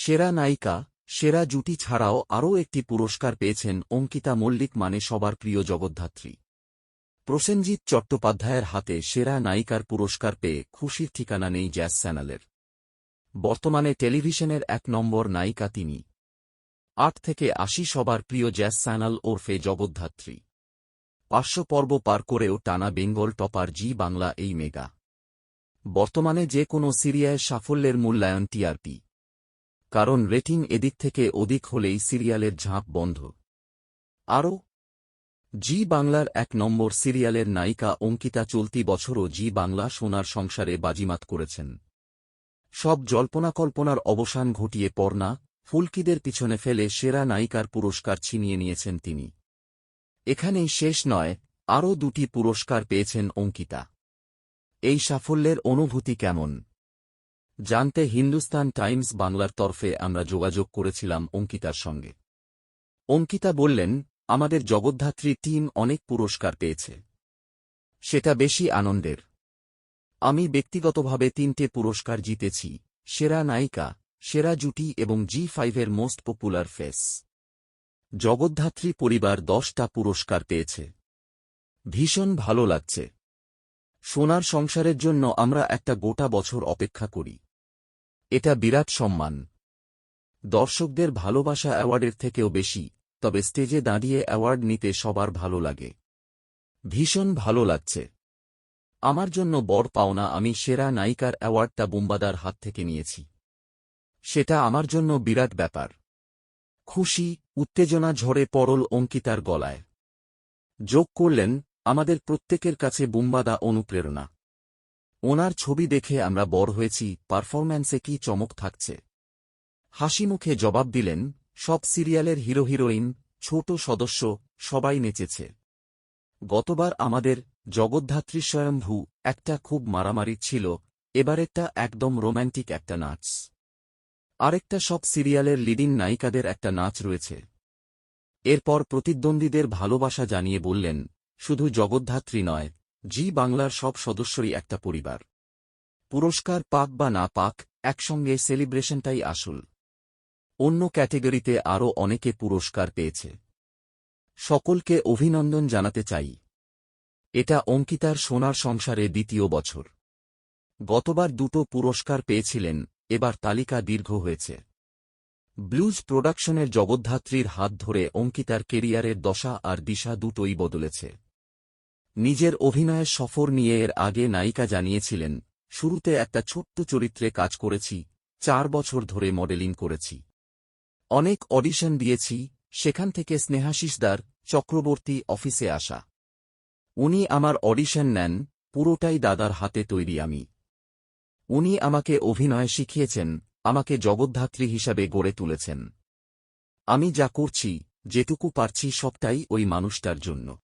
সেরা নায়িকা, সেরা জুটি ছাড়াও আরও একটি পুরস্কার পেয়েছেন অঙ্কিতা মল্লিক মানে সবার প্রিয় জগদ্ধাত্রী। প্রসেনজিৎ চট্টোপাধ্যায়ের হাতে সেরা নায়িকার পুরস্কার পেয়ে খুশির ঠিকানা নেই জ্যাস চ্যানেলের। বর্তমানে টেলিভিশনের এক নম্বর নায়িকা তিনি। আট থেকে আশি সবার প্রিয় জ্যাজ চ্যানেল ওরফে জগদ্ধাত্রী। পাঁচশো পর্ব পার করেও টানা বেঙ্গল টপার জি বাংলা এই মেগা। বর্তমানে যে কোনো সিরিয়ায় সাফল্যের মূল্যায়ন টিআরপি। কারণ রেটিং এদিক থেকে অধিক হলেই সিরিয়ালের ঝাঁপ বন্ধ। আরও, জি বাংলার এক নম্বর সিরিয়ালের নায়িকা অঙ্কিতা চলতি বছরও জি বাংলা সোনার সংসারে বাজিমাত করেছেন। সব জল্পনা কল্পনার অবসান ঘটিয়ে পর্ণা ফুলকিদের পিছনে ফেলে সেরা নায়িকার পুরস্কার ছিনিয়ে নিয়েছেন তিনি। এখানেই শেষ নয়, আরও দুটি পুরস্কার পেয়েছেন অঙ্কিতা। এই সাফল্যের অনুভূতি কেমন? জানতে হিন্দুস্তান টাইমস বাংলার তরফে আমরা যোগাযোগ করেছিলাম অঙ্কিতার সঙ্গে। অঙ্কিতা বললেন, আমাদের জগদ্ধাত্রী টিম অনেক পুরস্কার পেয়েছে। সেটা বেশি আনন্দের। আমি ব্যক্তিগতভাবে তিনটে পুরস্কার জিতেছি, সেরা নায়িকা, সেরা জুটি এবং জি ফাইভের মোস্ট পপুলার ফেস জগদ্ধাত্রী পরিবার দশটা পুরস্কার পেয়েছে। ভীষণ ভালো লাগছে। সোনার সংসারের জন্য আমরা একটা গোটা বছর অপেক্ষা করি। এটা বিরাট সম্মান। দর্শকদের ভালোবাসা অ্যাওয়ার্ডের থেকেও বেশি, তবে স্টেজে দাঁড়িয়ে অ্যাওয়ার্ড নিতে সবার ভালো লাগে। ভীষণ ভালো লাগছে। আমার জন্য বড় পাওনা আমি সেরা নায়িকার অ্যাওয়ার্ডটা বুম্বাদার হাত থেকে নিয়েছি। সেটা আমার জন্য বিরাট ব্যাপার। খুশি, উত্তেজনা ঝরে পরল অঙ্কিতার গলায়। যোগ করলেন, আমাদের প্রত্যেকের কাছে বুম্বাদা অনুপ্রেরণা। ওনার ছবি দেখে আমরা বড় হয়েছি, পারফরম্যান্সে কি চমক থাকছে। হাসি মুখে জবাব দিলেন, সব সিরিয়ালের হিরো হিরোইন, ছোট সদস্য, সবাই নেচেছে। গতবার আমাদের জগদ্ধাত্রী স্বয়ম্ভু একটা খুব মারামারি ছিল এবারেরটা একদম রোম্যান্টিক একটা নাচ। আরেকটা সব সিরিয়ালের লিডিং নায়িকাদের একটা নাচ রয়েছে। এরপর প্রতিদ্বন্দ্বীদের ভালোবাসা জানিয়ে বললেন, শুধু জগদ্ধাত্রী নয় জি বাংলার সব সদস্যই একটা পরিবার। পুরস্কার পাক বা না পাক, একসঙ্গে সেলিব্রেশনটাই আসল। অন্য ক্যাটেগরিতে আরও অনেকে পুরস্কার পেয়েছে। সকলকে অভিনন্দন জানাতে চাই। এটা অঙ্কিতার সোনার সংসারে দ্বিতীয় বছর। গতবার দুটো পুরস্কার পেয়েছিলেন, এবার তালিকা দীর্ঘ হয়েছে। ব্লুজ প্রোডাকশনের জগদ্ধাত্রীর হাত ধরে অঙ্কিতার কেরিয়ারের দশা আর দিশা দুটোই বদলেছে। নিজের অভিনয়ের সফর নিয়ে এর আগে নায়িকা জানিয়েছিলেন, শুরুতে একটা ছোট্ট চরিত্রে কাজ করেছি, চার বছর ধরে মডেলিং করেছি। অনেক অডিশন দিয়েছি, সেখান থেকে স্নেহাশিসদার চক্রবর্তী অফিসে আসা। উনি আমার অডিশন নেন, পুরোটাই দাদার হাতে তৈরি আমি। উনি আমাকে অভিনয় শিখিয়েছেন, আমাকে জগদ্ধাত্রী হিসাবে গড়ে তুলেছেন। আমি যা করছি, যেটুকু পারছি সবটাই ওই মানুষটার জন্য।